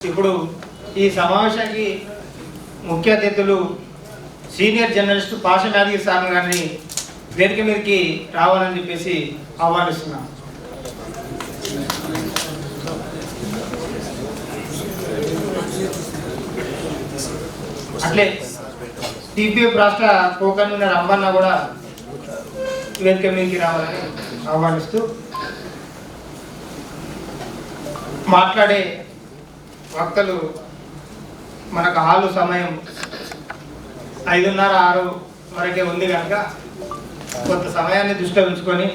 ఇప్పుడు ఈ సమావేశానికి ముఖ్య అతిథులు సీనియర్ జర్నలిస్ట్ పాష యాదగిరి స్వామి గారిని వేదిక మీదకి రావాలని చెప్పేసి ఆహ్వానిస్తున్నాం. అట్లే టీపీఎఫ్ రాష్ట్ర కో కన్వీనర్ అంబన్న కూడా వేదిక మీదకి రావాలని ఆహ్వానిస్తూ మాట్లాడే వక్తలు మనకు హాలు సమయం ఐదున్నర ఆరు వరకే ఉంది కనుక కొంత సమయాన్ని దృష్టిలో ఉంచుకొని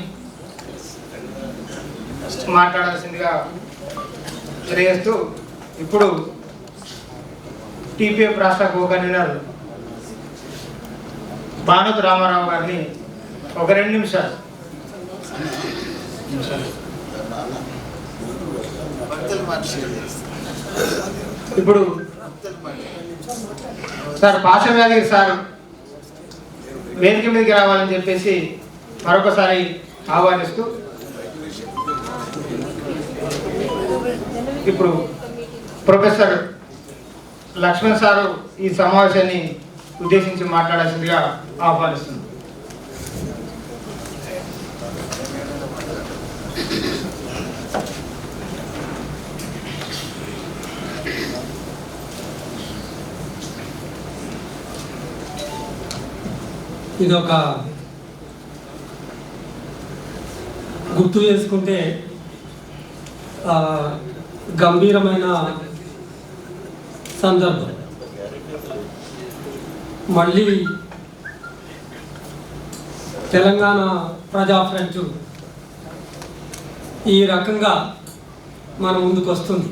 మాట్లాడాల్సిందిగా తెలియజేస్తూ ఇప్పుడు టీపీఎఫ్ రాష్ట్ర కో కన్వీనర్ భానుత్ రామారావు గారిని ఒక రెండు నిమిషాలు. ఇప్పుడు సార్ భాష యాదగిరి సార్ వేదిక మీదకి రావాలని చెప్పేసి మరొకసారి ఆహ్వానిస్తూ ఇప్పుడు ప్రొఫెసర్ లక్ష్మణ్ సారు ఈ సమావేశాన్ని ఉద్దేశించి మాట్లాడాల్సిందిగా ఆహ్వానిస్తుంది ఇది ఒక గుర్తు చేసుకుంటే గంభీరమైన సందర్భం. మళ్ళీ తెలంగాణ ప్రజా ఫ్రంట్ ఈ రకంగా మన ముందుకు వస్తుంది.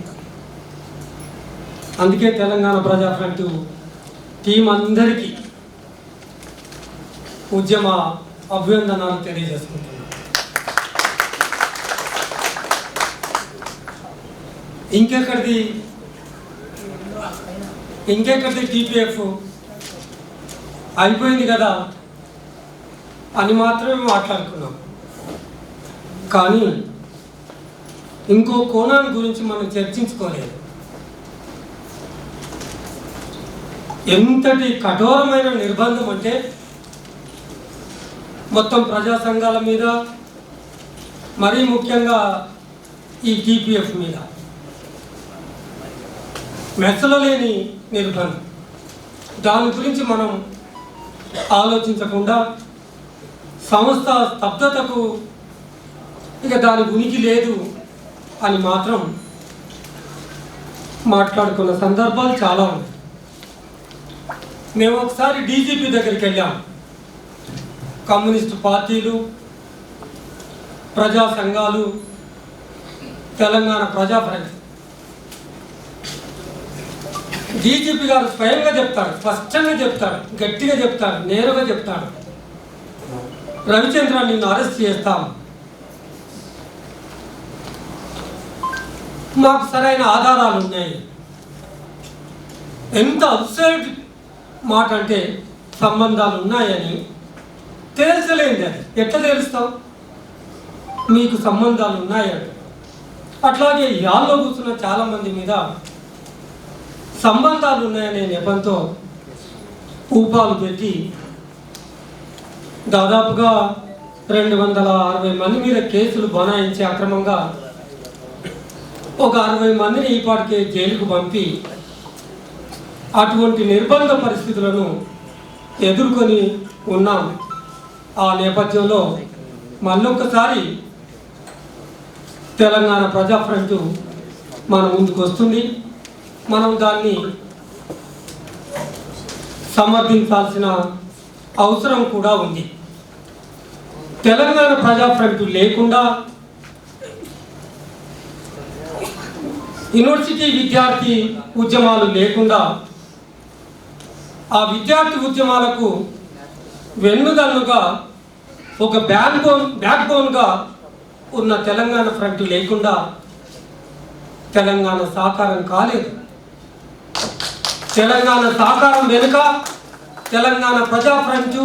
అందుకే తెలంగాణ ప్రజా ఫ్రంట్ టీం అందరికీ ఉద్యమ అభ్యందనాలు తెలియజేసుకుంటున్నాను. ఇంకెక్కడిది? ఇంకెక్కడిది టీపీఎఫ్? అయిపోయింది కదా అని మాత్రమే మాట్లాడుకున్నాం. కానీ ఇంకో కోణాన్ని గురించి మనం చర్చించుకోలేదు. ఎంతటి కఠోరమైన నిర్బంధం అంటే మొత్తం ప్రజా సంఘాల మీద మరీ ముఖ్యంగా ఈ టీపీఎఫ్ మీద. మెచ్చలలేని నిర్బంధం దాని గురించి మనం ఆలోచించకుండా సంస్థ స్తబ్దతకు ఇక దాని ఉనికి లేదు అని మాత్రం మాట్లాడుకున్న సందర్భాలు చాలా ఉన్నాయి. మేము ఒకసారి డీజీపీ దగ్గరికి వెళ్ళాము కమ్యూనిస్టు పార్టీలు ప్రజా సంఘాలు తెలంగాణ ప్రజా ఫ్రంట్. డీజీపీ గారు స్వయంగా చెప్తారు స్పష్టంగా చెప్తాడు గట్టిగా చెప్తాడు నేరుగా చెప్తాడు రవిచంద్ర నిన్ను అరెస్ట్ చేస్తాం. మాకు సరైన ఆధారాలు ఉన్నాయి. ఎంత అబ్సర్డ్ మాట అంటే సంబంధాలు ఉన్నాయని తేల్చలేండి అది ఎట్లా తేలుస్తావు? మీకు సంబంధాలు ఉన్నాయట. అట్లాగే యాల్లో కూర్చున్న చాలా మంది మీద సంబంధాలు ఉన్నాయనే నెపంతో ఊపాలు పెట్టి దాదాపుగా రెండు వందల అరవై మంది మీద కేసులు బనాయించి అక్రమంగా ఒక అరవై మందిని ఈపాటికే జైలుకు పంపి అటువంటి నిర్బంధ పరిస్థితులను ఎదుర్కొని ఉన్నాం. ఆ నేపథ్యంలో మళ్ళొక్కసారి తెలంగాణ ప్రజాఫ్రంట్ మన ముందుకు వస్తుంది. మనం దాన్ని సమర్థించాల్సిన అవసరం కూడా ఉంది. తెలంగాణ ప్రజాఫ్రంట్ లేకుండా యూనివర్సిటీ విద్యార్థి ఉద్యమాలు లేకుండా ఆ విద్యార్థి ఉద్యమాలకు వెన్నుదన్నుగా ఒక బ్యాక్ బోన్ బ్యాక్ బోన్గా ఉన్న తెలంగాణ ఫ్రంట్ లేకుండా తెలంగాణ సాకారం కాలేదు. తెలంగాణ సాకారం వెనుక తెలంగాణ ప్రజా ఫ్రంట్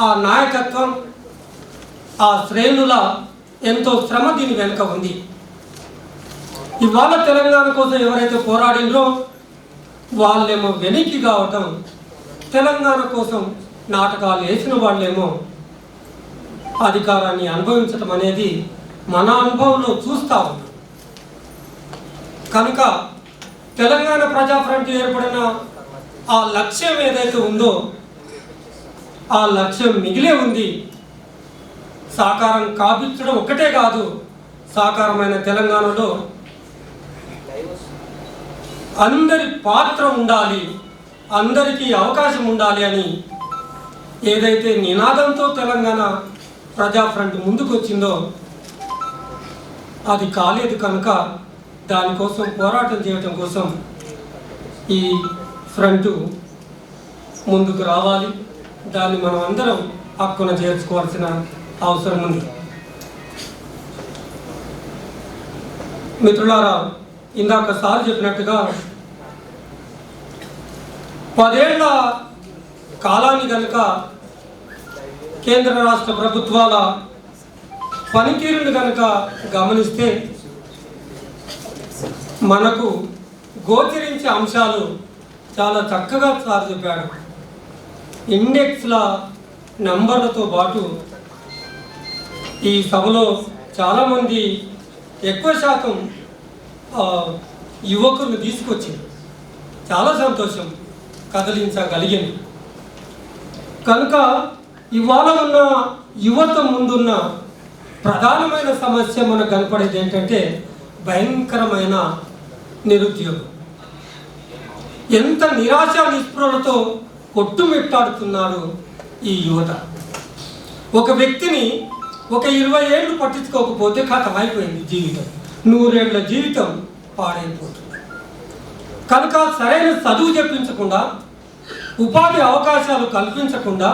ఆ నాయకత్వం ఆ శ్రేణుల ఎంతో శ్రమ దీని వెనుక ఉంది. ఇవాళ తెలంగాణ కోసం ఎవరైతే పోరాడినరో వాళ్ళేమో వెనక్కి కావటం తెలంగాణ కోసం నాటకాలు వేసిన వాళ్ళేమో అధికారాన్ని అనుభవించటం అనేది మన అనుభవంలో చూస్తా ఉన్నాం కనుక తెలంగాణ ప్రజాఫ్రంట్ ఏర్పడిన ఆ లక్ష్యం ఏదైతే ఉందో ఆ లక్ష్యం మిగిలే ఉంది. సాకారం కాపించడం ఒక్కటే కాదు సాకారమైన తెలంగాణలో అందరి పాత్ర ఉండాలి అందరికీ అవకాశం ఉండాలి అని ఏదైతే నినాదంతో తెలంగాణ ప్రజా ఫ్రంట్ ముందుకు వచ్చిందో అది కాలేదు కనుక దానికోసం పోరాటం చేయటం కోసం ఈ ఫ్రంట్ ముందుకు రావాలి. దాన్ని మనం అందరం హక్కున చేర్చుకోవాల్సిన అవసరం ఉంది. మిత్రులారా ఇందాక సార్ చెప్పినట్టుగా పదేళ్ళ కాలాన్ని కనుక కేంద్ర రాష్ట్ర ప్రభుత్వాల పనితీరుని కనుక గమనిస్తే మనకు గోచరించే అంశాలు చాలా చక్కగా సార్ చెప్పాడు. ఇండెక్స్ల నంబర్లతో పాటు ఈ సభలో చాలామంది ఎక్కువ శాతం యువకులను తీసుకొచ్చింది. చాలా సంతోషం. కదిలించగలిగింది. కనుక ఇవాళ ఉన్న యువత ముందున్న ప్రధానమైన సమస్య మనకు కనపడేది ఏంటంటే భయంకరమైన నిరుద్యోగం. ఎంత నిరాశ నిస్పృహలతో కొట్టుమిట్టాడుతున్నాడు ఈ యువత. ఒక వ్యక్తిని ఒక ఇరవై ఏళ్ళు పట్టించుకోకపోతే కథం అయిపోయింది జీవితం. నూరేళ్ళ జీవితం పాడైపోతుంది. కనుక సరైన చదువు చెప్పించకుండా ఉపాధి అవకాశాలు కల్పించకుండా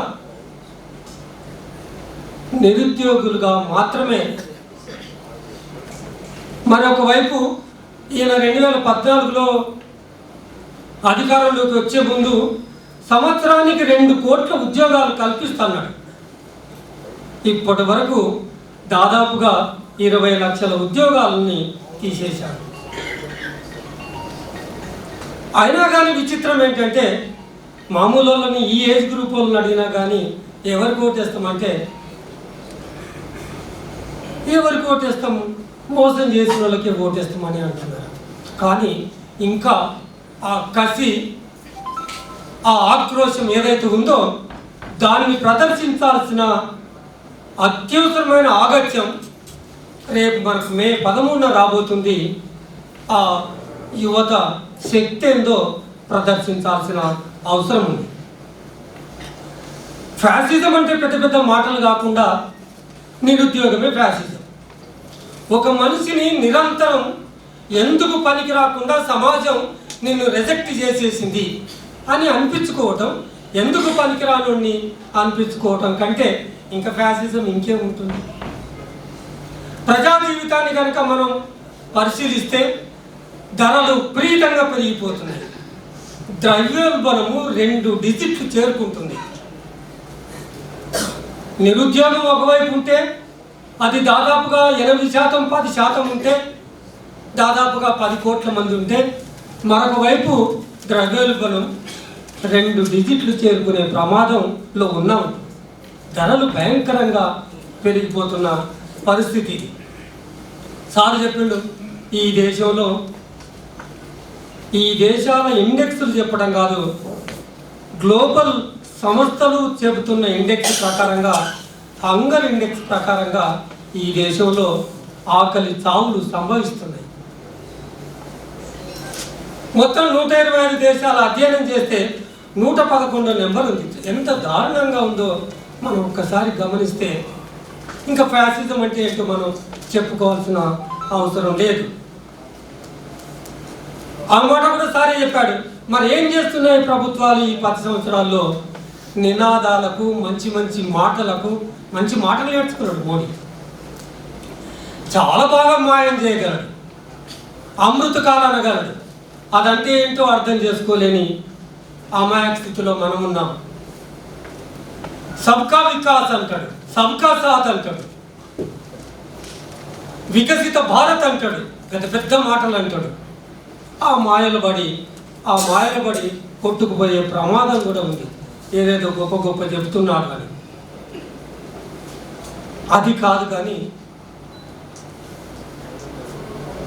నిరుద్యోగులుగా మాత్రమే. మరొక వైపు ఈయన రెండు వేల పద్నాలుగులో అధికారంలోకి వచ్చే ముందు సంవత్సరానికి రెండు కోట్ల ఉద్యోగాలు కల్పిస్తున్నాడు. ఇప్పటి వరకు దాదాపుగా ఇరవై లక్షల ఉద్యోగాలని తీసేశాడు. అయినా కానీ విచిత్రం ఏంటంటే మామూలు వాళ్ళని ఈ ఏజ్ గ్రూప్ వాళ్ళని అడిగినా కానీ ఎవరికి ఓటేస్తామంటే ఎవరికి ఓటేస్తాము మోసం చేసిన వాళ్ళకి ఓటేస్తామని అంటున్నారు. కానీ ఇంకా ఆ కసి ఆ ఆక్రోశం ఏదైతే ఉందో దానిని ప్రదర్శించాల్సిన అత్యవసరమైన ఆగత్యం రేపు మనకు మే పదమూడున రాబోతుంది. ఆ యువత శక్తి ఏందో ప్రదర్శించాల్సిన అవసరం ఉంది ఫ్యాసిజం అంటే పెద్ద పెద్ద మాటలు కాకుండా నిరుద్యోగమే ఫ్యాసిజం. ఒక మనిషిని నిరంతరం ఎందుకు పనికి రాకుండా సమాజం నిన్ను రిజెక్ట్ చేసేసింది అని అనిపించుకోవటం ఎందుకు పనికిరాని అనిపించుకోవటం కంటే ఇంకా ఫ్యాసిజం ఇంకేముంటుంది ప్రజా జీవితాన్ని కనుక మనం పరిశీలిస్తే ధరలు ప్రీతంగా పెరిగిపోతున్నాయి. ద్రవ్యోల్బణము రెండు డిజిట్లు చేరుకుంటుంది. నిరుద్యోగం ఒకవైపు ఉంటే అది దాదాపుగా ఎనిమిది శాతం పది శాతం ఉంటే దాదాపుగా పది కోట్ల మంది ఉంటే మరొక వైపు ద్రవ్యోల్బణం రెండు డిజిట్లు చేరుకునే ప్రమాదంలో ఉన్నాం. ధరలు భయంకరంగా పెరిగిపోతున్న పరిస్థితి సార్ చెప్పిండు ఈ దేశంలో ఈ దేశాల ఇండెక్స్లు చెప్పడం కాదు గ్లోబల్ సంస్థలు చెబుతున్న ఇండెక్స్ ప్రకారంగా హంగర్ ఇండెక్స్ ప్రకారంగా ఈ దేశంలో ఆకలి చావులు సంభవిస్తున్నాయి. మొత్తం నూట ఇరవై ఐదు దేశాలు అధ్యయనం చేస్తే నూట పదకొండో నెంబర్ ఉంది. ఎంత దారుణంగా ఉందో మనం ఒక్కసారి గమనిస్తే ఇంకా ఫ్యాసిజం అంటే ఏంటో మనం చెప్పుకోవాల్సిన అవసరం లేదు. ఆ మాట కూడా సారే చెప్పాడు. మరి ఏం చేస్తున్నాయి ప్రభుత్వాలు ఈ పది సంవత్సరాల్లో? నినాదాలకు మంచి మంచి మాటలకు మంచి మాటలు నేర్చుకున్నాడు మోడీ. చాలా బాగా మాయం చేయగలడు. అమృతకాలం అనగలడు. అదంటే ఏంటో అర్థం చేసుకోలేని అమాయక స్థితిలో మనం ఉన్నాం. సబ్కా వికాస్ అంటాడు. సబ్కా సాత్ అంటాడు. వికసిత భారత్ అంటాడు. పెద్ద పెద్ద మాటలు అంటాడు. ఆ మాయలు పడి ఆ మాయలు పడి కొట్టుకుపోయే ప్రమాదం కూడా ఉంది. ఏదేదో గొప్ప గొప్ప చెప్తున్నాడు అని. అది కాదు కానీ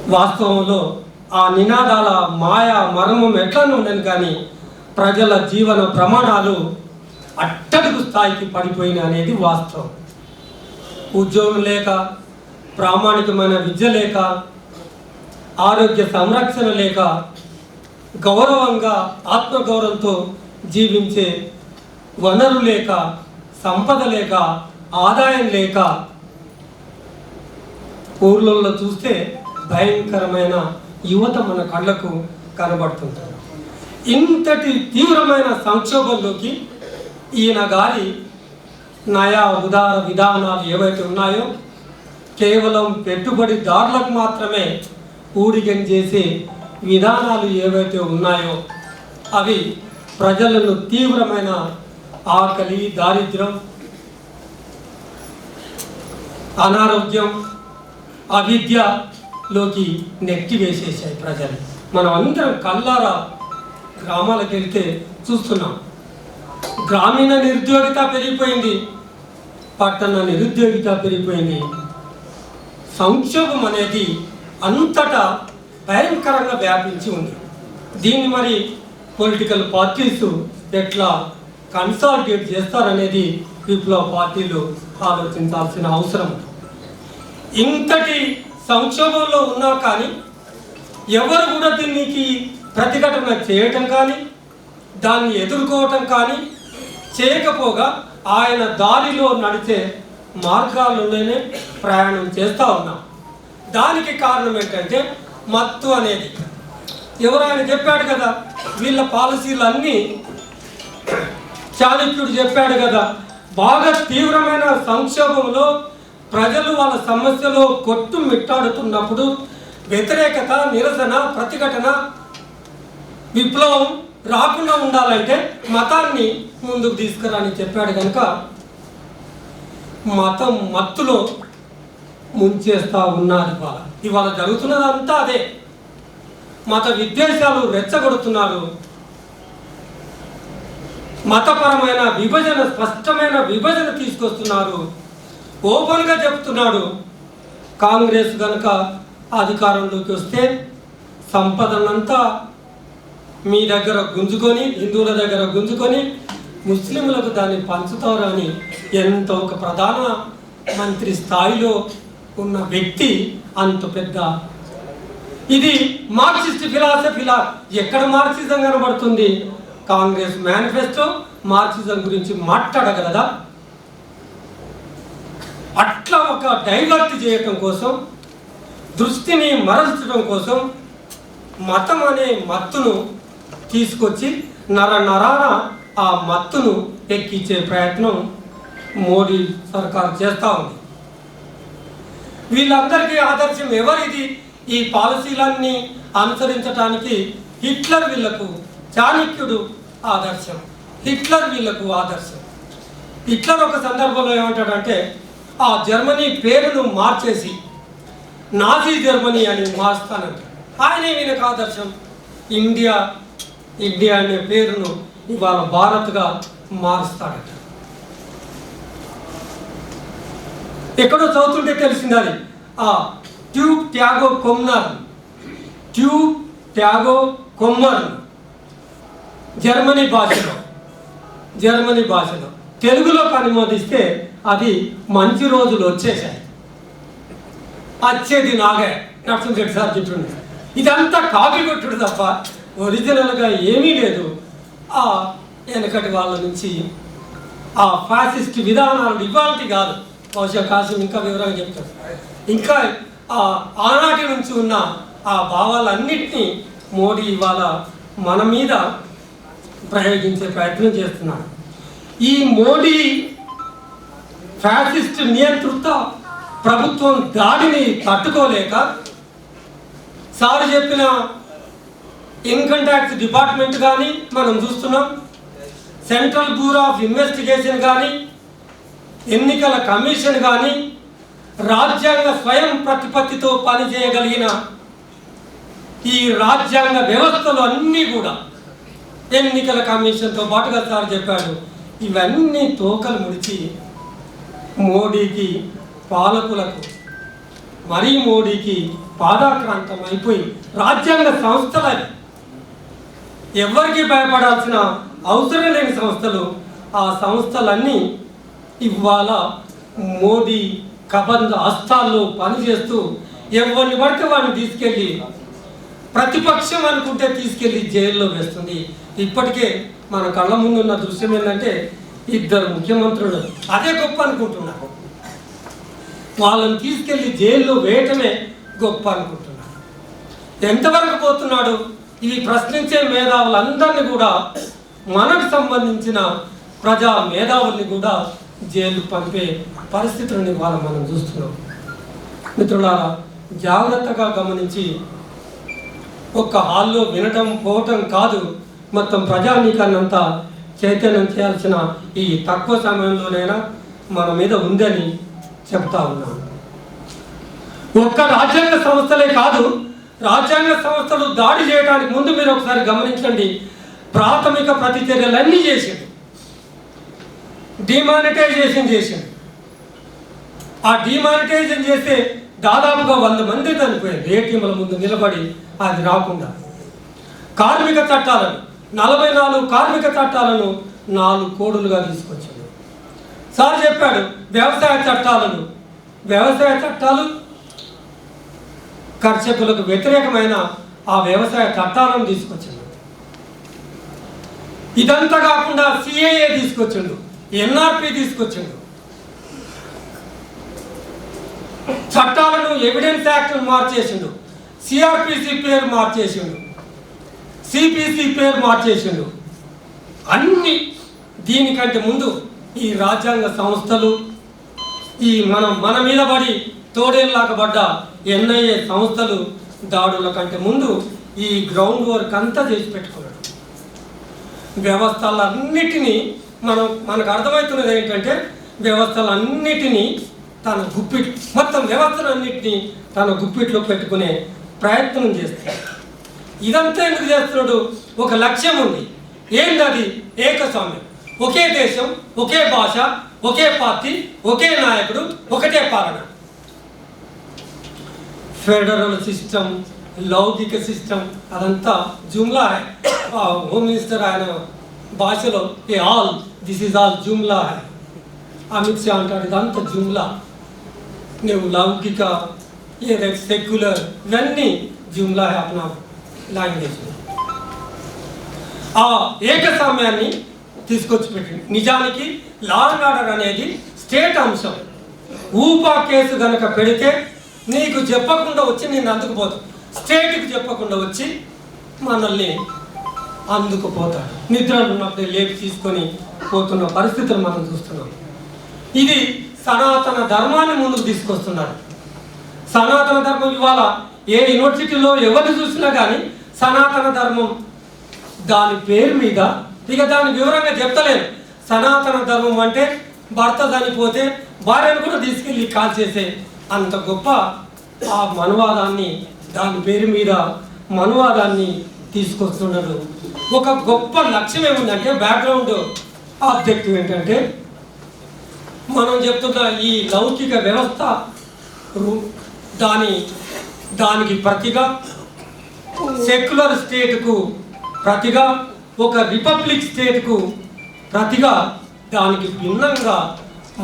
వాస్తవంలో ఆ నినాదాల మాయ మర్మం ఎట్లనే ఉండను కానీ ప్రజల జీవన ప్రమాణాలు అట్టడుగు స్థాయికి పడిపోయిన అనేది వాస్తవం. ఉద్యోగం లేక ప్రామాణికమైన విద్య లేక ఆరోగ్య సంరక్షణ లేక గౌరవంగా ఆత్మగౌరవంతో జీవించే వనరు లేక సంపద లేక ఆదాయం లేక ఊర్లలో చూస్తే భయంకరమైన యువత మన కళ్ళకు కనబడుతుంటారు. ఇంతటి తీవ్రమైన సంక్షోభంలోకి ఈయన గారి నయా ఉదార విధానాలు ఏవైతే ఉన్నాయో కేవలం పెట్టుబడిదారులకు మాత్రమే ఊడిగం చేసే విధానాలు ఏవైతే ఉన్నాయో అవి ప్రజలను తీవ్రమైన ఆకలి దారిద్ర్యం అనారోగ్యం అవిద్యలోకి నెట్టి వేసేసాయి ప్రజలు. మనం అందరం కల్లారా గ్రామాలకు వెళ్తే చూస్తున్నాం. గ్రామీణ నిరుద్యోగిత పెరిగిపోయింది పట్టణ నిరుద్యోగిత పెరిగిపోయింది. సంక్షోభం అనేది అంతటా భయంకరంగా వ్యాపించి ఉంది. దీన్ని మరి పొలిటికల్ పార్టీస్ ఎట్లా కన్సాలిడేట్ చేస్తారనేది విప్లవ పార్టీలు ఆలోచించాల్సిన అవసరం. ఇంతటి సంక్షోభంలో ఉన్నా కానీ ఎవరు కూడా దీనికి ప్రతిఘటన చేయటం కానీ దాన్ని ఎదుర్కోవటం కానీ చేయకపోగా ఆయన దారిలో నడిచే మార్గాల్లోనే ప్రయాణం చేస్తూ ఉన్నాం. దానికి కారణం ఏంటంటే మత్తు అనేది. ఎవరు ఆయన చెప్పాడు కదా వీళ్ళ పాలసీలు అన్నీ చాణక్యుడు చెప్పాడు కదా బాగా తీవ్రమైన సంక్షోభంలో ప్రజలు వాళ్ళ సమస్యలో కొట్టు మిట్టాడుతున్నప్పుడు వ్యతిరేకత నిరసన ప్రతిఘటన విప్లవం రాకుండా ఉండాలంటే మతాన్ని ముందుకు తీసుకురాని చెప్పాడు కనుక మతం మత్తులో ముంచేస్తా ఉన్నారు ఇవాళ. ఇవాళ జరుగుతున్నదంతా అదే. మత విద్వేషాలు రెచ్చగొడుతున్నారు. మతపరమైన విభజన స్పష్టమైన విభజన తీసుకొస్తున్నారు. ఓపెన్గా చెప్తున్నాడు. కాంగ్రెస్ కనుక అధికారంలోకి వస్తే సంపదనంతా మీ దగ్గర గుంజుకొని హిందువుల దగ్గర గుంజుకొని ముస్లింలకు దాన్ని పంచుతారని ఎంతో ఎంత ఒక ప్రధాన మంత్రి స్థాయిలో ఉన్న వ్యక్తి అంత పెద్ద. ఇది మార్క్సిస్ట్ ఫిలాసఫీలా ఎక్కడ మార్క్సిజం కనబడుతుంది? కాంగ్రెస్ మేనిఫెస్టో మార్క్సిజం గురించి మాట్లాడగలదా? అట్లా ఒక డైవర్ట్ చేయటం కోసం దృష్టిని మరల్చడం కోసం మతం అనే మత్తును తీసుకొచ్చి నర నరాన ఆ మత్తును ఎక్కించే ప్రయత్నం మోడీ సర్కార్ చేస్తూ ఉంది. వీళ్ళందరికీ ఆదర్శం ఎవరిది? ఈ పాలసీలన్నీ అనుసరించడానికి హిట్లర్ వీళ్ళకు చాణక్యుడు ఆదర్శం. హిట్లర్ వీళ్ళకు ఆదర్శం. హిట్లర్ ఒక సందర్భంలో ఏమంటాడంటే ఆ జర్మనీ పేరును మార్చేసి నాజీ జర్మనీ అని మార్స్తానంట ఆయన వీళ్ళకి ఆదర్శం. ఇండియా ఇండియా అనే పేరును ఇవాళ భారత్గా మారుస్తాడట. ఎక్కడో చదువుతుంటే తెలిసింది అది. ఆ ట్యూబ్ ట్యాగో కొమ్నర్. ట్యూబ్ త్యాగో కొమ్మర్ జర్మనీ భాషలో. జర్మనీ భాషలో. తెలుగులోకి అనుమోదిస్తే అది మంచి రోజులు వచ్చేసాయి వచ్చేది నాగే. నరసింహరెడ్డి సార్ చెప్తుండే. ఇదంతా కాపీ కొట్టుడు తప్ప ఒరిజినల్గా ఏమీ లేదు. ఆ వెనకటి వాళ్ళ నుంచి ఆ ఫ్యాసిస్ట్ విధానాలు ఇవాళ కాదు. బహుశా కాశం ఇంకా వివరంగా చెప్తారు ఇంకా ఆ ఆనాటి నుంచి ఉన్న ఆ భావాలన్నింటినీ మోడీ ఇవాళ మన మీద ప్రయోగించే ప్రయత్నం చేస్తున్నాడు. ఈ మోడీ ఫ్యాసిస్ట్ నియంతృత్వ ప్రభుత్వం దాడిని తట్టుకోలేక సార్ చెప్పిన ఇన్కమ్ ట్యాక్స్ డిపార్ట్మెంట్ కానీ మనం చూస్తున్నాం. సెంట్రల్ బ్యూరో ఆఫ్ ఇన్వెస్టిగేషన్ కానీ ఎన్నికల కమిషన్ కానీ రాజ్యాంగ స్వయం ప్రతిపత్తితో పనిచేయగలిగిన ఈ రాజ్యాంగ వ్యవస్థలు అన్నీ కూడా ఎన్నికల కమిషన్తో పాటుగా సార్ చెప్పాడు. ఇవన్నీ తోకలు ముడిచి మోడీకి పాలకులకు మరీ మోడీకి పాదాక్రాంతం అయిపోయి రాజ్యాంగ సంస్థలని ఎవరికి భయపడాల్సిన అవసరం లేని సంస్థలు ఆ సంస్థలన్నీ ఇవాళ మోడీ కబంధ హస్తాల్లో పనిచేస్తూ ఎవరిని పడితే వాడిని తీసుకెళ్ళి ప్రతిపక్షం అనుకుంటే తీసుకెళ్ళి జైల్లో వేస్తుంది. ఇప్పటికే మన కళ్ళ ముందు ఉన్న దృశ్యం ఏంటంటే ఇద్దరు ముఖ్యమంత్రులు అదే గొప్ప అనుకుంటున్నారు. వాళ్ళని తీసుకెళ్ళి జైల్లో వేయటమే గొప్ప అనుకుంటున్నారు. ఎంతవరకు పోతున్నాడు? ఇవి ప్రశ్నించే మేధావులందరినీ కూడా మనకు సంబంధించిన ప్రజా మేధావుల్ని కూడా జైలు పంపే పరిస్థితులను ఇవాళ మనం చూస్తున్నాం. మిత్రులారా జాగ్రత్తగా గమనించి ఒక్క హాల్లో వినటం పోవటం కాదు. మొత్తం ప్రజానీకాన్నంతా చైతన్యం చేయాల్సిన ఈ తక్కువ సమయంలోనైనా మన మీద ఉందని చెప్తా ఉన్నాను ఒక్క రాజ్యాంగ సంస్థలే కాదు రాజ్యాంగ సంస్థలు దాడి చేయడానికి ముందు మీరు ఒకసారి గమనించండి. ప్రాథమిక ప్రతిచర్యలన్నీ చేసిండు డిమానిటైజేషన్ చేసిండు. ఆ డిమానిటైజేషన్ చేస్తే దాదాపుగా వంద మంది చనిపోయారు. ఏటీఎంల ముందు నిలబడి అది రాకుండా. కార్మిక చట్టాలను నలభై నాలుగు కార్మిక చట్టాలను నాలుగు కోడులుగా తీసుకొచ్చాడు. సార్ చెప్పాడు వ్యవసాయ చట్టాలను వ్యవసాయ చట్టాలు కర్షకులకు వ్యతిరేకమైన ఆ వ్యవసాయ చట్టాలను తీసుకొచ్చాడు. ఇదంతా కాకుండా సిఏఏ తీసుకొచ్చిండు. ఎన్ఆర్పి తీసుకొచ్చిండు. చట్టాలను ఎవిడెన్స్ యాక్ట్ మార్చేసిండు. సిఆర్పిసి పేరు మార్చేసిండు. సిపిసి పేరు మార్చేసిండు. అన్ని దీనికంటే ముందు ఈ రాజ్యాంగ సంస్థలు ఈ మనం మన మీద పడి తోడేళ్ళలాగా ఎన్ఐఏ సంస్థలు దాడుల కంటే ముందు ఈ గ్రౌండ్ వర్క్ అంతా చేసి పెట్టుకున్నాడు. వ్యవస్థలన్నిటినీ మనం మనకు అర్థమవుతున్నది ఏంటంటే వ్యవస్థలన్నిటినీ తన గుప్పిట్ మొత్తం వ్యవస్థలన్నిటినీ తన గుప్పిట్లో పెట్టుకునే ప్రయత్నం చేస్తాడు. ఇదంతా ఎందుకు చేస్తున్నాడు? ఒక లక్ష్యం ఉంది. ఏంది అది? ఏకస్వామ్యం. ఒకే దేశం ఒకే భాష ఒకే పార్టీ ఒకే నాయకుడు ఒకటే పాలన. ఫెడరల్ సిస్టమ్ లౌకిక సిస్టమ్ అదంతా జుమ్లా హోమ్ మినిస్టర్ ఆయన భాషలో ఏ ఆల్ దిస్ ఇస్ ఆల్ జుమ్లా హై. అమిత్ షా అంటాడు ఇదంతా జుమ్లా నువ్వు లౌకిక ఏదైతే సెక్యులర్ ఇవన్నీ జుమ్లా హై అప్నా లాంగ్వేజ్ ఆ ఏకస్వామ్యాన్ని తీసుకొచ్చి పెట్టింది నిజానికి లా అండ్ ఆర్డర్ అనేది స్టేట్ అంశం ఊపా కేసు కనుక పెడితే నీకు చెప్పకుండా వచ్చి నేను అందుకుపోతాను స్టేట్కి చెప్పకుండా వచ్చి మనల్ని అందుకుపోతాడు. నిద్రలు ఉన్నప్పుడే లేపి తీసుకొని పోతున్న పరిస్థితులు మనం చూస్తున్నాం. ఇది సనాతన ధర్మాన్ని ముందుకు తీసుకొస్తున్నారు. సనాతన ధర్మం ఇవాళ ఏ యూనివర్సిటీలో ఎవరిని చూసినా కానీ సనాతన ధర్మం దాని పేరు మీద ఇక దాని వివరంగా చెప్తలేను సనాతన ధర్మం అంటే భర్త చనిపోతే భార్యను కూడా తీసుకెళ్ళి కాల్ చేసే అంత గొప్ప ఆ మనువాదాన్ని దాని పేరు మీద మనువాదాన్ని తీసుకొస్తున్నాడు ఒక గొప్ప లక్ష్యం ఏముందంటే బ్యాక్గ్రౌండ్ ఆబ్జెక్టివ్ ఏంటంటే మనం చెప్తున్న ఈ లౌకిక వ్యవస్థ దాని దానికి ప్రతిగా సెక్యులర్ స్టేట్కు ప్రతిగా ఒక రిపబ్లిక్ స్టేట్కు ప్రతిగా దానికి భిన్నంగా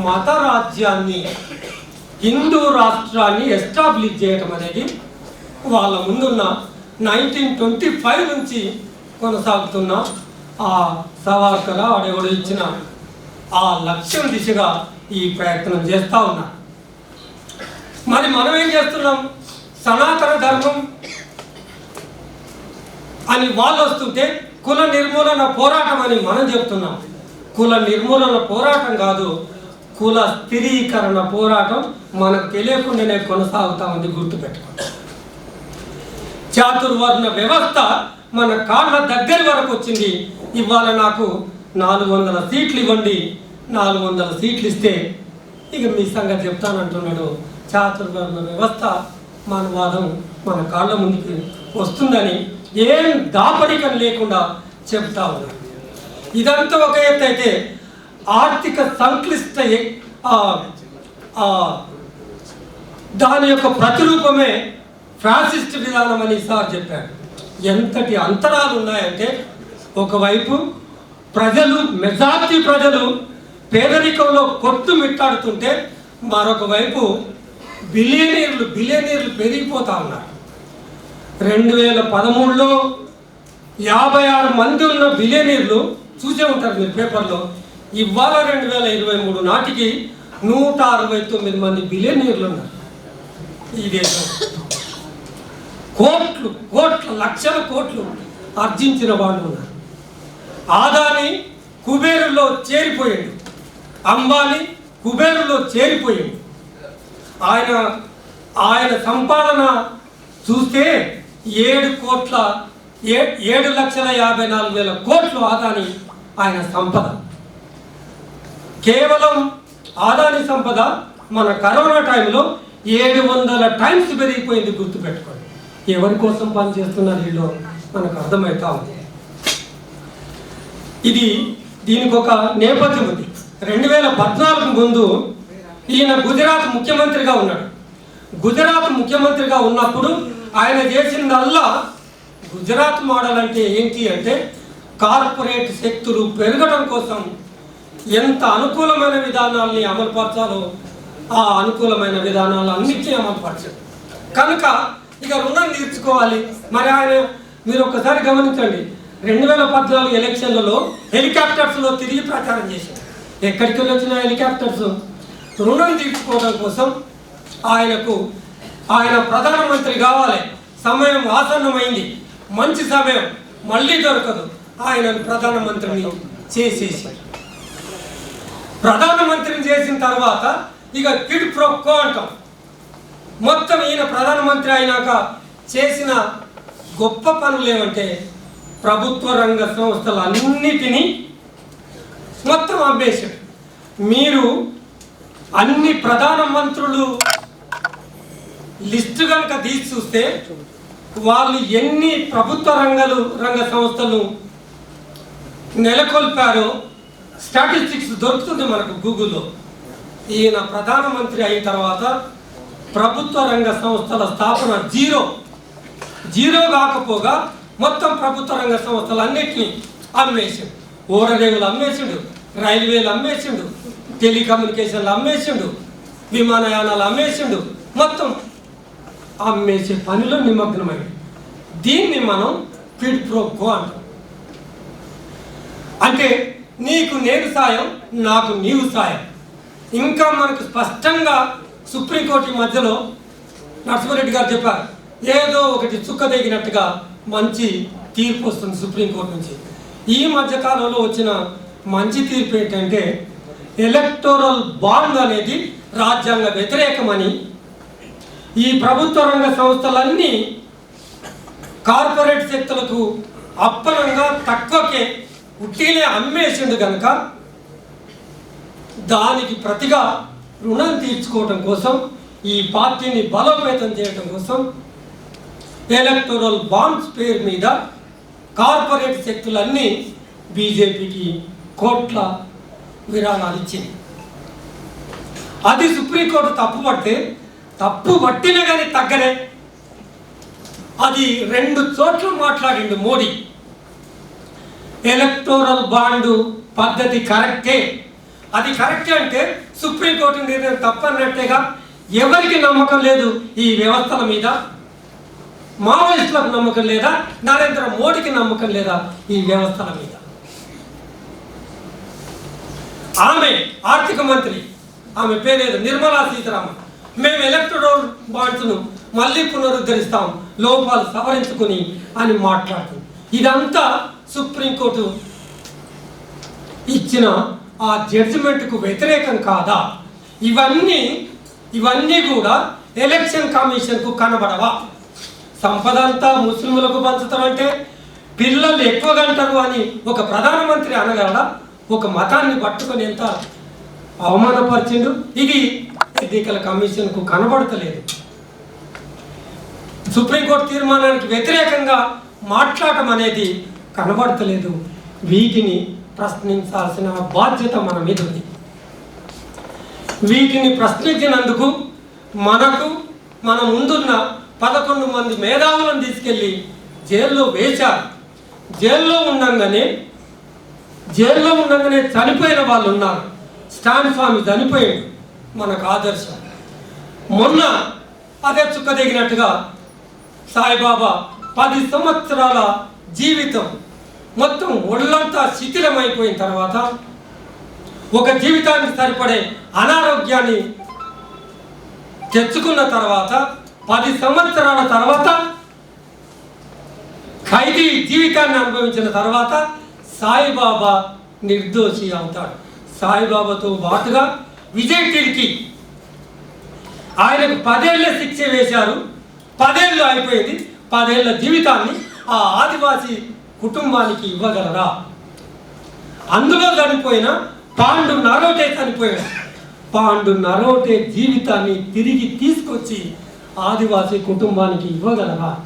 మత రాజ్యాన్ని హిందూ రాష్ట్రాన్ని ఎస్టాబ్లిష్ చేయటం అనేది వాళ్ళ ముందున్న నైన్టీన్ ట్వంటీ ఫైవ్ నుంచి కొనసాగుతున్న ఆ సవార్కర వాడెవడు ఇచ్చిన ఆ లక్ష్యం దిశగా ఈ ప్రయత్నం చేస్తూ ఉన్నా. మరి మనం ఏం చేస్తున్నాం? సనాతన ధర్మం అని వాళ్ళు వస్తుంటే కుల నిర్మూలన పోరాటం అని మనం చెప్తున్నాం. కుల నిర్మూలన పోరాటం కాదు కుల స్థిరీకరణ పోరాటం మనకు తెలియకుండానే కొనసాగుతా ఉంది గుర్తుపెట్టుకోండి. చాతుర్వర్ణ వ్యవస్థ మన కాళ్ళ దగ్గర వరకు వచ్చింది. ఇవాళ నాకు నాలుగు వందల సీట్లు ఇవ్వండి. నాలుగు వందల సీట్లు ఇస్తే ఇక మీ సంగతి చెప్తానంటున్నాడు. చాతుర్వర్ణ వ్యవస్థ మన వాదం మన కాళ్ళ ముందుకు వస్తుందని ఏం దాపరికం లేకుండా చెప్తా ఉన్నాడు. ఇదంతా ఒక ఎత్తు అయితే ఆర్థిక సంక్లిష్ట దాని యొక్క ప్రతిరూపమే ఫ్యాసిస్ట్ విధానం అని సార్ చెప్పారు. ఎంతటి అంతరాలు ఉన్నాయంటే ఒకవైపు ప్రజలు మెజార్టీ ప్రజలు పేదరికంలో కొట్టు మిట్టాడుతుంటే మరొక వైపు బిలియనీర్లు బిలియనీర్లు పెరిగిపోతా ఉన్నారు. రెండు వేల పదమూడులో యాభై ఆరు మంది ఉన్న బిలియనీర్లు చూసే ఉంటారు మీరు పేపర్లో ఇవాళ రెండు వేల ఇరవై మూడు నాటికి నూట అరవై తొమ్మిది మంది బిలియనీర్లు ఉన్నారు ఈ దేశం కోట్లు కోట్ల లక్షల కోట్లు ఆర్జించిన వాళ్ళు ఉన్నారు. ఆదాని కుబేరులో చేరిపోయాడు. అంబానీ కుబేరులో చేరిపోయాడు. ఆయన ఆయన సంపాదన చూస్తే ఏడు కోట్ల ఏ ఏడు లక్షల యాభై నాలుగు వేల కోట్లు ఆదాని ఆయన సంపద. కేవలం ఆదాని సంపద మన కరోనా టైంలో ఏడు వందల టైమ్స్ పెరిగిపోయింది గుర్తుపెట్టుకోండి. ఎవరి కోసం పనిచేస్తున్నారు వీళ్ళు? మనకు అర్థమవుతా ఉంది. ఇది దీనికి ఒక నేపథ్యం ఉంది. రెండు వేల పద్నాలుగు ముందు ఈయన గుజరాత్ ముఖ్యమంత్రిగా ఉన్నాడు. గుజరాత్ ముఖ్యమంత్రిగా ఉన్నప్పుడు ఆయన చేసిందల్లా గుజరాత్ మోడల్ అంటే ఏంటి అంటే కార్పొరేట్ శక్తులు పెరగడం కోసం ఎంత అనుకూలమైన విధానాల్ని అమలుపరచాలో ఆ అనుకూలమైన విధానాలు అన్నింటినీ అమలుపరచారు కనుక ఇక రుణం తీర్చుకోవాలి. మరి ఆయన మీరు ఒక్కసారి గమనించండి. రెండు వేల పద్నాలుగు ఎలక్షన్లలో హెలికాప్టర్స్లో తిరిగి ప్రచారం చేశారు. ఎక్కడికి వచ్చిన హెలికాప్టర్స్. రుణం తీర్చుకోవడం కోసం ఆయనకు ఆయన ప్రధానమంత్రి కావాలి. సమయం ఆసన్నమైంది. మంచి సమయం. మళ్ళీ దొరకదు. ఆయనను ప్రధానమంత్రిని చేసేసారు ప్రధానమంత్రిని చేసిన తర్వాత ఇక కిడ్ ప్రొక్కో అంటాం. మొత్తం ఈయన ప్రధానమంత్రి అయినాక చేసిన గొప్ప పనులు ఏమంటే ప్రభుత్వ రంగ సంస్థలు అన్నిటినీ మొత్తం అమ్మేశాడు మీరు అన్ని ప్రధాన మంత్రులు లిస్టు కనుక తీసి చూస్తే వాళ్ళు ఎన్ని ప్రభుత్వ రంగాలు రంగ సంస్థలు నెలకొల్పారో స్టాటిస్టిక్స్ దొరుకుతుంది మనకు గూగుల్లో. ఈయన ప్రధానమంత్రి అయిన తర్వాత ప్రభుత్వ రంగ సంస్థల స్థాపన జీరో. జీరో కాకపోగా మొత్తం ప్రభుత్వ రంగ సంస్థలు అన్నిటినీ అమ్మేసిండు. ఓడరేవులు అమ్మేసిండు రైల్వేలు అమ్మేసిండు టెలికమ్యూనికేషన్లు అమ్మేసిండు విమానయానాలు అమ్మేసిండు. మొత్తం అమ్మేసే పనిలో నిమగ్నమైంది దీన్ని మనం ఫిడ్ ప్రోకో అంటాం. అంటే నీకు నేను సాయం నాకు నీవు సాయం. ఇంకా మనకు స్పష్టంగా సుప్రీంకోర్టు మధ్యలో నరసింహారెడ్డి గారు చెప్పారు ఏదో ఒకటి చుక్క తెగినట్టుగా మంచి తీర్పు వస్తుంది సుప్రీంకోర్టు నుంచి. ఈ మధ్య కాలంలో వచ్చిన మంచి తీర్పు ఏంటంటే ఎలక్టోరల్ బాండ్ అనేది రాజ్యాంగ వ్యతిరేకమని ఈ ప్రభుత్వ రంగ సంస్థలన్నీ కార్పొరేట్ శక్తులకు అప్పనంగా తక్కువకే ఉట్టిలే అమ్మేసిండు కనుక దానికి ప్రతిగా రుణం తీర్చుకోవటం కోసం ఈ పార్టీని బలోపేతం చేయటం కోసం ఎలక్టోరల్ బాండ్స్ పేరు మీద కార్పొరేట్ శక్తులన్నీ బీజేపీకి కోట్ల విరాళాలు ఇచ్చింది. అది సుప్రీంకోర్టు తప్పు పడితే తప్పు పట్టినా కానీ తగ్గలే అది రెండు చోట్ల మాట్లాడిండు మోడీ. ఎలక్టోరల్ బాండు పద్ధతి కరెక్టే. అది కరెక్ట్ అంటే సుప్రీంకోర్టు నిర్ణయం తప్పన్నట్టేగా ఎవరికి నమ్మకం లేదు ఈ వ్యవస్థల మీద? మావోయిస్టులకు నమ్మకం లేదా? నరేంద్ర మోడీకి నమ్మకం లేదా ఈ వ్యవస్థల మీద? ఆమె ఆర్థిక మంత్రి ఆమె పేరేదో నిర్మలా సీతారామన్. మేము ఎలక్ట్రోల్ బాండ్స్ను మళ్ళీ పునరుద్ధరిస్తాం లోపాలు సవరించుకుని అని మాట్లాడుతుంది. ఇదంతా సుప్రీంకోర్టు ఇచ్చిన ఆ జడ్జిమెంట్కు వ్యతిరేకం కాదా? ఇవన్నీ ఇవన్నీ కూడా ఎలక్షన్ కమిషన్కు కనబడవా? సంపద అంతా ముస్లింలకు అంటే పిల్లలు ఎక్కువ గంటరు అని ఒక ప్రధానమంత్రి అనగలడా? ఒక మతాన్ని పట్టుకొని ఎంత అవమానపరిచిండు? ఇది ఎన్నికల కమిషన్కు కనబడతలేదు. సుప్రీంకోర్టు తీర్మానానికి వ్యతిరేకంగా మాట్లాడటం అనేది కనబడతలేదు. వీటిని ప్రశ్నించాల్సిన బాధ్యత మన మీద ఉంది. వీటిని ప్రశ్నించినందుకు మనకు మన ముందున్న పదకొండు మంది మేధావులను తీసుకెళ్ళి జైల్లో వేశారు. జైల్లో ఉండగానే జైల్లో ఉండగానే చనిపోయిన వాళ్ళు ఉన్నారు. స్టాన్ స్వామి చనిపోయాడు మనకు ఆదర్శం. మొన్న అదే చుక్క దిగినట్టుగా సాయిబాబా పది సంవత్సరాల జీవితం మొత్తం ఒళ్ళంతా శిథిలమైపోయిన తర్వాత ఒక జీవితానికి సరిపడే అనారోగ్యాన్ని తెచ్చుకున్న తర్వాత పది సంవత్సరాల తర్వాత ఖైదీ జీవితాన్ని అనుభవించిన తర్వాత సాయిబాబా నిర్దోషి అవుతాడు. సాయిబాబాతో పాటుగా విజయ్ టిర్కి ఆయనకు పదేళ్ళ శిక్ష వేశారు. పదేళ్ళు అయిపోయింది. పదేళ్ళ జీవితాన్ని ఆ ఆదివాసీ కుటుంబానికి ఇవ్వగలరా? అందులో చనిపోయిన పాండు నరోటే చనిపోయాడు. పాండు నరోటే జీవితాన్ని తిరిగి తీసుకొచ్చి ఆదివాసీ కుటుంబానికి ఇవ్వగలరా?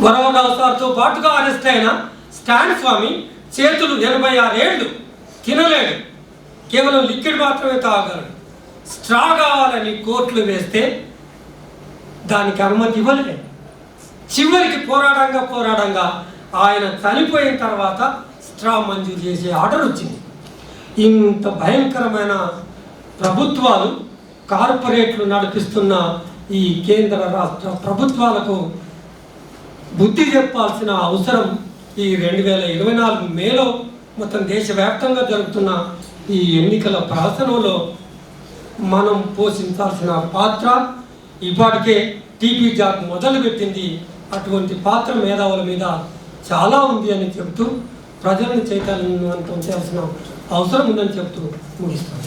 వరవరావు సార్తో పాటుగా అరెస్ట్ అయిన స్టాండ్ స్వామి చేతులు ఎనభై ఆరేళ్ళు తినలేడు. కేవలం లిక్విడ్ మాత్రమే తాగలడు స్ట్రా కావాలని కోర్టులు వేస్తే దానికి అనుమతి ఇవ్వలేదు. చివరికి పోరాడంగా పోరాడంగా ఆయన చనిపోయిన తర్వాత స్ట్రా మంజూరు చేసే ఆర్డర్ వచ్చింది. ఇంత భయంకరమైన ప్రభుత్వాలు కార్పొరేట్లు నడిపిస్తున్న ఈ కేంద్ర రాష్ట్ర ప్రభుత్వాలకు బుద్ధి చెప్పాల్సిన అవసరం ఈ రెండు వేల ఇరవై నాలుగు మేలో మొత్తం దేశవ్యాప్తంగా జరుగుతున్న ఈ ఎన్నికల ప్రహసనంలో మనం పోషించాల్సిన పాత్ర ఇప్పటికే టీపీ జాబ్ మొదలుపెట్టింది అటువంటి పాత్ర మేధావుల మీద చాలా ఉంది అని చెబుతూ ప్రజలను చైతన్యవంతం చేయాల్సిన అవసరం ఉందని చెబుతూ ముగిస్తాను.